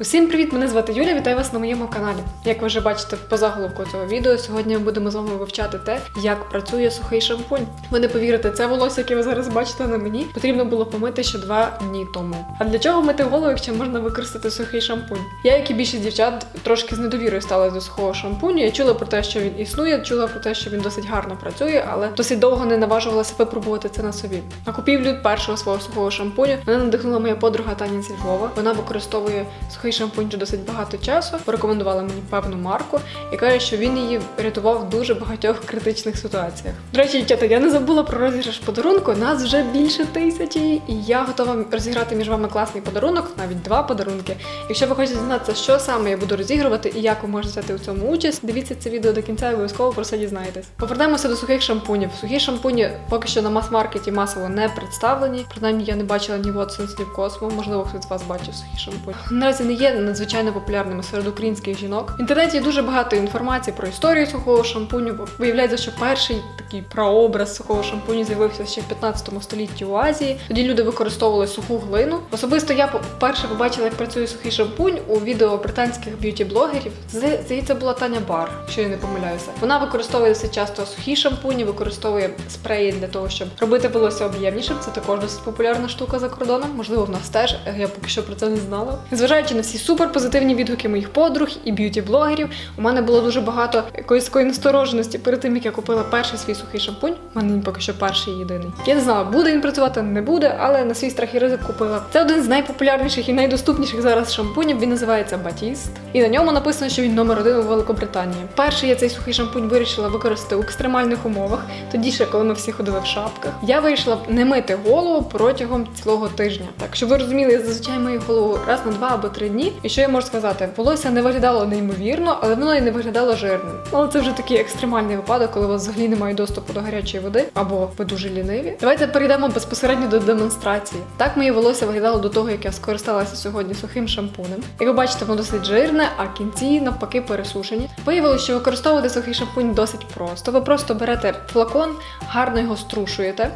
Усім привіт! Мене звати Юля. Вітаю вас на моєму каналі. Як ви вже бачите по заголовку цього відео, сьогодні ми будемо з вами вивчати те, як працює сухий шампунь. Ви не повірите, це волосся, яке ви зараз бачите на мені, потрібно було помити ще два дні тому. А для чого мити голову, якщо можна використати сухий шампунь? Я, як і більшість дівчат, трошки з недовірою ставилась до сухого шампуню. Я чула про те, що він існує, чула про те, що він досить гарно працює, але досить довго не наважувалася випробувати це на собі. На купівлю першого свого сухого шампуню мене надихнула моя подруга Таня зі Львова. Вона використовує сухий шампунь вже досить багато часу. Порекомендувала мені певну марку і каже, що він її рятував в дуже багатьох критичних ситуаціях. До речі, дівчата, я не забула про розіграш подарунку. Нас вже більше тисячі, і я готова розіграти між вами класний подарунок, навіть два подарунки. Якщо ви хочете дізнатися, що саме я буду розігрувати і як ви можете взяти у цьому участь, дивіться це відео до кінця, і обов'язково про це дізнаєтесь. Повернемося до сухих шампунів. Сухі шампуні поки що на мас-маркеті масово не представлені. Принаймні я не бачила ні Watsons, ні в Cosmo. Можливо, хтось з вас бачив сухі шампуні. Наразі не є надзвичайно популярними серед українських жінок. В інтернеті є дуже багато інформації про історію сухого шампуню. бо Виявляється, що перший такий прообраз сухого шампуню з'явився ще в 15 столітті у Азії. Тоді люди використовували суху глину. Особисто я вперше побачила, як працює сухий шампунь у відео британських б'юті-блогерів. Здається, була Таня Бар, якщо я не помиляюся. Вона використовує досить часто сухі шампуні, використовує спреї для того, щоб робити волосся об'ємнішим. Це також досить популярна штука за кордоном. Можливо, в нас теж. Я поки що про це не знала. Незважаючи на всі суперпозитивні відгуки моїх подруг і б'юті-блогерів, у мене було дуже багато якоїсь такої настороженості перед тим, як я купила перший свій сухий шампунь. У мене він поки що перший єдиний. Я не знала, буде він працювати, не буде, але на свій страх і ризик купила. Це один з найпопулярніших і найдоступніших зараз шампунів. Він називається Батіст. І на ньому написано, що він номер один у Великобританії. Перший я цей сухий шампунь вирішила використати у екстремальних умовах. Тоді ще, коли ми всі ходили в шапках. Я вирішила не мити голову протягом цілого тижня. Так, щоб ви розуміли, я зазвичай мию голову раз на два або три дні. І що я можу сказати? Волосся не виглядало неймовірно, але воно і не виглядало жирним. Але це вже такий екстремальний випадок, коли у вас взагалі немає доступу до гарячої води, або ви дуже ліниві. Давайте перейдемо безпосередньо до демонстрації. Так моє волосся виглядало до того, як я скористалася сьогодні сухим шампунем. Як ви бачите, воно досить жирне, а кінці навпаки пересушені. Виявилося, що використовувати сухий шампунь досить просто. Ви просто берете флакон, гарно його струшуєте.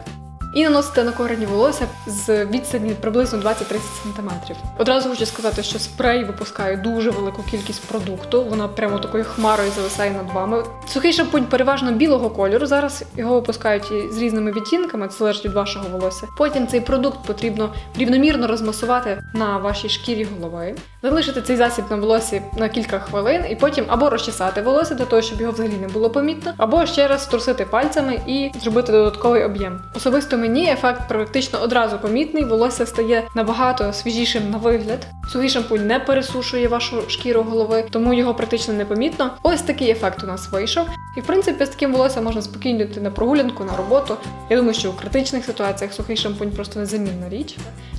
І наносите на корені волосся з відстані приблизно 20-30 см. Одразу хочу сказати, що спрей випускає дуже велику кількість продукту. Вона прямо такою хмарою зависає над вами. Сухий шампунь переважно білого кольору. Зараз його випускають з різними відтінками, це залежить від вашого волосся. Потім цей продукт потрібно рівномірно розмасувати на вашій шкірі голови, залишити цей засіб на волосі на кілька хвилин, і потім або розчесати волосся для того, щоб його взагалі не було помітно, або ще раз струсити пальцями і зробити додатковий об'єм. Особисто мені ефект практично одразу помітний, волосся стає набагато свіжішим на вигляд. Сухий шампунь не пересушує вашу шкіру голови, тому його практично не помітно. Ось такий ефект у нас вийшов. І в принципі з таким волоссям можна спокійно йти на прогулянку, на роботу. Я думаю, що у критичних ситуаціях сухий шампунь просто незамінна річ.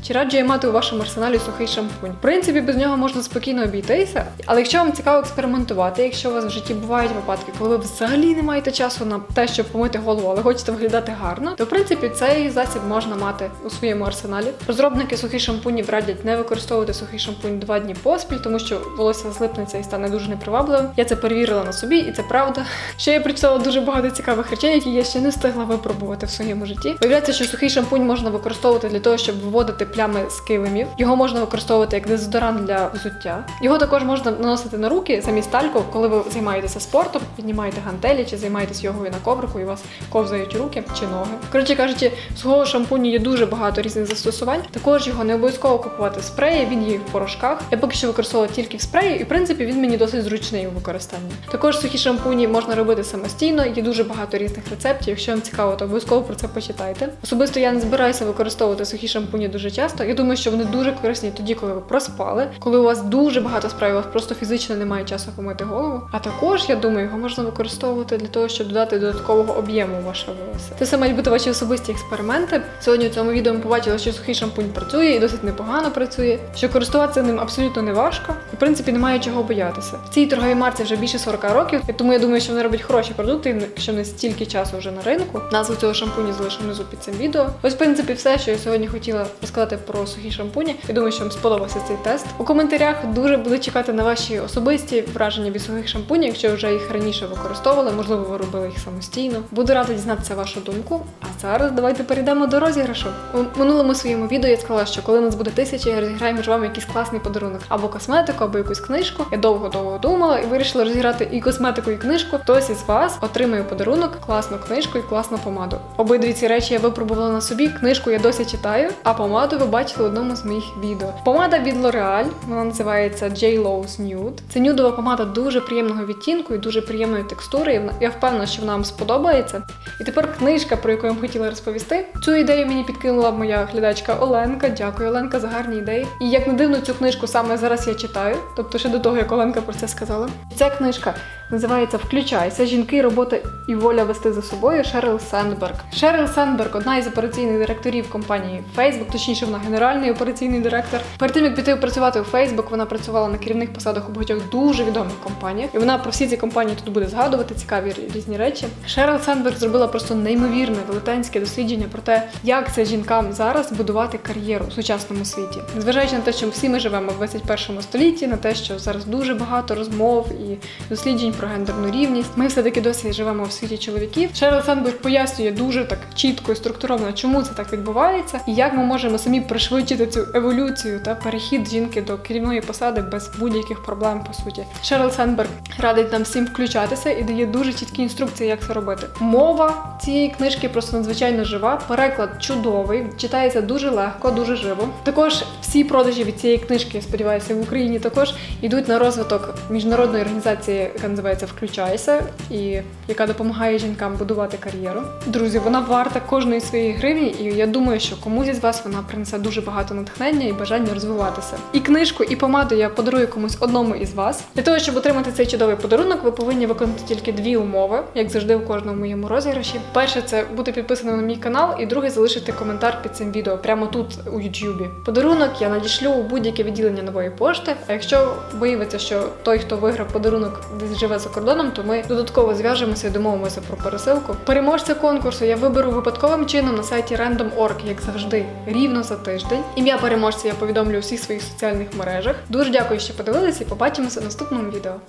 Чи раджу я мати у вашому арсеналі сухий шампунь? В принципі, без нього можна спокійно обійтися, але якщо вам цікаво експериментувати, якщо у вас в житті бувають випадки, коли ви взагалі не маєте часу на те, щоб помити голову, але хочете виглядати гарно, то в принципі цей засіб можна мати у своєму арсеналі. Розробники сухих шампунів радять не використовувати сухий шампунь два дні поспіль, тому що волосся злипнеться і стане дуже непривабливим. Я це перевірила на собі, і це правда. Ще я прочитала дуже багато цікавих речей, які я ще не встигла випробувати в своєму житті. Виявляється, що сухий шампунь можна використовувати для того, щоб виводити плями з килимів. Його можна використовувати як дезодорант для взуття. Його також можна наносити на руки замість тальку, коли ви займаєтеся спортом, піднімаєте гантелі чи займаєтесь йогою на коврику, і у вас ковзають руки чи ноги. Коротше кажучи, сухого шампуню є дуже багато різних застосувань. Також його не обов'язково купувати в спреї, він є в порошках. Я поки що використовувала тільки в спреї, і в принципі він мені досить зручний у використанні. Також сухі шампуні можна робити самостійно, є дуже багато різних рецептів. Якщо вам цікаво, то обов'язково про це почитайте. Особисто я не збираюся використовувати сухі шампуні дуже часто. Я думаю, що вони дуже корисні тоді, коли ви проспали, коли у вас дуже багато справ, у вас просто фізично немає часу помити голову. А також я думаю, його можна використовувати для того, щоб додати додаткового об'єму ваше волосся. Це все мають бути ваші особисті експерименти. Сьогодні у цьому відео ми побачили, що сухий шампунь працює і досить непогано працює, що користуватися ним абсолютно не важко, в принципі немає чого боятися. В цій торговій марці вже більше 40 років, тому я думаю, що вони роблять хороші продукти, якщо не стільки часу вже на ринку. Назву цього шампуню залишу внизу під цим відео. Ось, в принципі, все, що я сьогодні хотіла розказати розказувати про сухі шампуні. Я думаю, що вам сподобався цей тест. У коментарях дуже буду чекати на ваші особисті враження від сухих шампунів, якщо вже їх раніше використовували, можливо, ви робили їх самостійно. Буду рада дізнатися вашу думку. А зараз давайте перейдемо до розіграшу. У минулому своєму відео я сказала, що коли нас буде тисяча, я розіграю між вами якийсь класний подарунок або косметику, або якусь книжку. Я довго-довго думала і вирішила розіграти і косметику, і книжку. Хтось із вас отримає подарунок класну книжку і класну помаду. Обидві ці речі я випробувала на собі. Книжку я досі читаю, а помаду ви бачили в одному з моїх відео. Помада від L'Oreal, вона називається J. Lowe's Nude. Це нюдова помада дуже приємного відтінку і дуже приємної текстури. Я впевнена, що вона вам сподобається. І тепер книжка, про яку я вам хотіла розповісти. Цю ідею мені підкинула моя глядачка Оленка. Дякую, Оленка, за гарні ідеї. І як не дивно, цю книжку саме зараз я читаю, тобто ще до того, як Оленка про це сказала. Ця книжка називається Включайся. Жінки, робота і воля вести за собою Шерил Сендберг. Шерил Сендберг одна із операційних директорів компанії Facebook, точніше, вона генеральний операційний директор. Перед тим як піти працювати у Facebook, вона працювала на керівних посадах у багатьох дуже відомих компаніях. І вона про всі ці компанії тут буде згадувати цікаві різні речі. Шерил Сендберг зробила просто неймовірне велетенське дослідження про те, як це жінкам зараз будувати кар'єру у сучасному світі, незважаючи на те, що всі ми живемо в 21 столітті, на те, що зараз дуже багато розмов і досліджень про гендерну рівність. Ми все таки досі живемо в світі чоловіків. Шерил Сендберг пояснює дуже так чітко і структуровано, чому це так відбувається, і як ми можемо самі пришвидшити цю еволюцію та перехід жінки до керівної посади без будь-яких проблем по суті. Шерил Сендберг радить нам всім включатися і дає дуже чіткі інструкції, як це робити. Мова цієї книжки просто надзвичайно жива. Переклад чудовий, читається дуже легко, дуже живо. Також всі продажі від цієї книжки, сподіваюся, в Україні також йдуть на розвиток міжнародної організації, яка називається Включайся, і яка допомагає жінкам будувати кар'єру. Друзі, вона варта кожної своєї гривні, і я думаю, що комусь із вас вона принесе дуже багато натхнення і бажання розвиватися. І книжку, і помаду я подарую комусь одному із вас. Для того, щоб отримати цей чудовий подарунок, ви повинні виконати тільки дві умови, як завжди у кожному моєму розіграші. Перше це бути підписаним на мій канал, і друге залишити коментар під цим відео прямо тут у Ютубі. Подарунок я надішлю у будь-яке відділення нової пошти. А якщо виявиться, що той, хто виграв подарунок, десь живе за кордоном, то ми додатково зв'яжемося і домовимося про пересилку. Переможця конкурсу я виберу випадковим чином на сайті Random.org, як завжди, рівно за тиждень. Ім'я переможця я повідомлю у всіх своїх соціальних мережах. Дуже дякую, що подивилися, і побачимося в наступному відео.